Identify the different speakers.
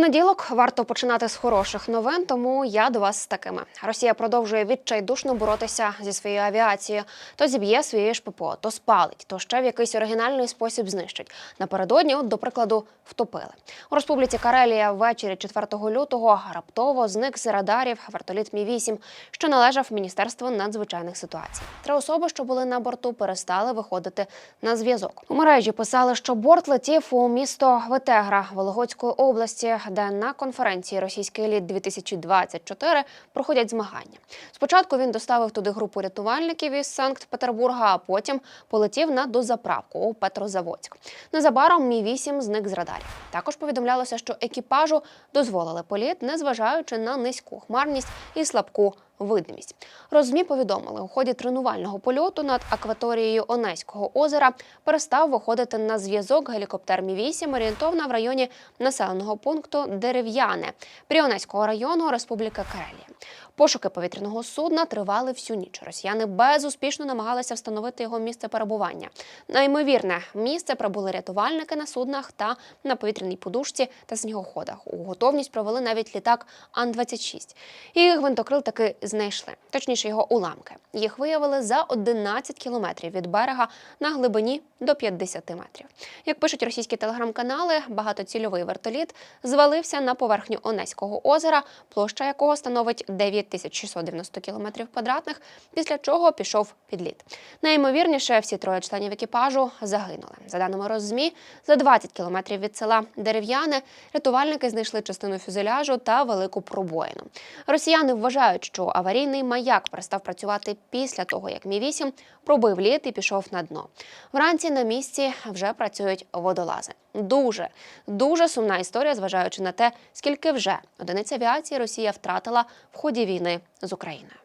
Speaker 1: Понеділок варто починати з хороших новин, тому я до вас з такими. Росія продовжує відчайдушно боротися зі своєю авіацією. То зіб'є своє ж ППО, то спалить, то ще в якийсь оригінальний спосіб знищить. Напередодні, от, до прикладу, втопили. У Республіці Карелія ввечері 4 лютого раптово зник з радарів вертоліт Мі 8 що належав Міністерству надзвичайних ситуацій. Три особи, що були на борту, перестали виходити на зв'язок. У мережі писали, що борт летів у місто Витегра Вологодської області, де на конференції Російський еліт 2024 проходять змагання. Спочатку він доставив туди групу рятувальників із Санкт-Петербурга, а потім полетів на дозаправку у Петрозаводськ. Незабаром мі 8 зник з радарів. Також повідомлялося, що екіпажу дозволили політ, незважаючи на низьку хмарність і слабку видимість. Розмі повідомили, у ході тренувального польоту над акваторією Онеського озера перестав виходити на зв'язок гелікоптер Мі 8 орієнтовно в районі населеного пункту Дерев'яне Пріонеського району Республіка Карелія. Пошуки повітряного судна тривали всю ніч. Росіяни безуспішно намагалися встановити його місце перебування. Наймовірне місце прибули рятувальники на суднах та на повітряній подушці та снігоходах. У готовність провели навіть літак Ан-26. І гвинтокрил таки знайшли, точніше його уламки. Їх виявили за 11 кілометрів від берега на глибині до 50 метрів. Як пишуть російські телеграм-канали, багатоцільовий вертоліт звалився на поверхню Онеського озера, площа якого становить 9690 кілометрів квадратних, після чого пішов підліт. Найімовірніше, всі троє членів екіпажу загинули. За даними Роззмі, за 20 кілометрів від села Дерев'яне рятувальники знайшли частину фюзеляжу та велику пробоїну. Росіяни вважають, що аварійний маяк перестав працювати після того, як Мі 8 пробив лід і пішов на дно. Вранці на місці вже працюють водолази. Дуже дуже сумна історія, зважаючи на те, скільки вже одиниць авіації Росія втратила в ході війни з Україною.